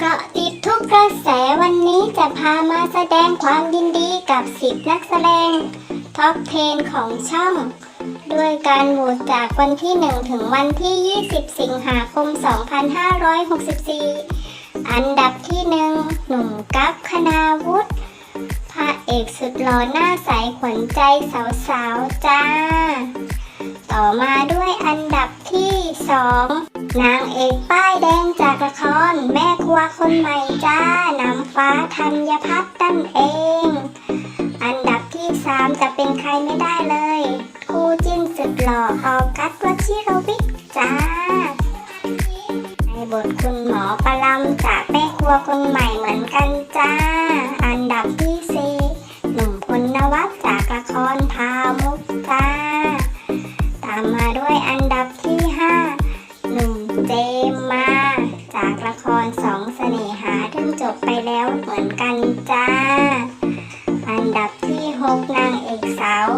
เกาะติดทุกกระแสวันนี้จะพามาแสดงความยินดีกับ10นักแสดงท็อป10ของช่อง ด้วยการโหวตจากวันที่ 1 ถึงวันที่ 20 สิงหาคม 2564 อันดับที่ 1 หนุ่มกัฟคณาวุฒิพระเอกสุดหล่อหน้าใสขวัญใจสาวๆ จ้า ต่อมาด้วยอันดับที่ 2 นางเอกป้ายแดงจากละคร แม่ครัวคนใหม่จ้านำฟ้าธัญพัฒน์นั่นเอง อันดับที่ 3 จะเป็นใครไม่ได้เลย คู่จิ้นสุดหล่อออกัสวชิรวิทย์จ้า ในบทคุณหมอประลำจากแม่ครัวคนใหม่เหมือนกันจ้า เจมมา จากละครสองเสน่หาที่จบไปแล้วเหมือนกันจ้า อันดับที่6นางเอกสาว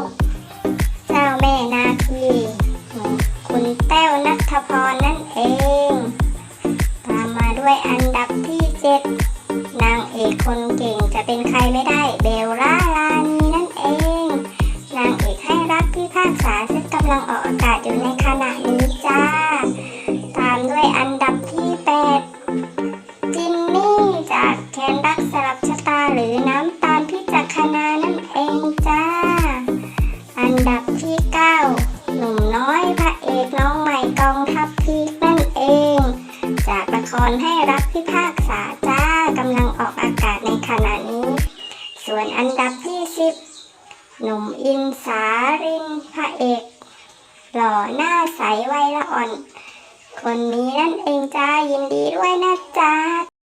เจ้าแม่นาคีคุณแต้วนัทพรนั่นเอง ตามมาด้วยอันดับที่7นางเอกคนเก่งจะเป็นใครไม่ได้เบลล่าลานีนั่นเอง นางเอกให้รักพี่ภาคษาซึ่งกำลังออกอากาศอยู่ในขณะนี้จ้า แคนรักสลับชะตาหรือน้ำตาลพิจักคณานั่นเองจ้า อันดับที่ 9 หนุ่มน้อยพระเอกน้องใหม่กองทัพพีคนั่นเอง จากละครให้รักพิพากษาจ้ากำลังออกอากาศในขณะนี้ ส่วนอันดับที่ 10 หนุ่มอินสารินพระเอก หล่อหน้าใสวัยละอ่อนคนนี้นั่นเองจ้ายินดีด้วยนะจ้า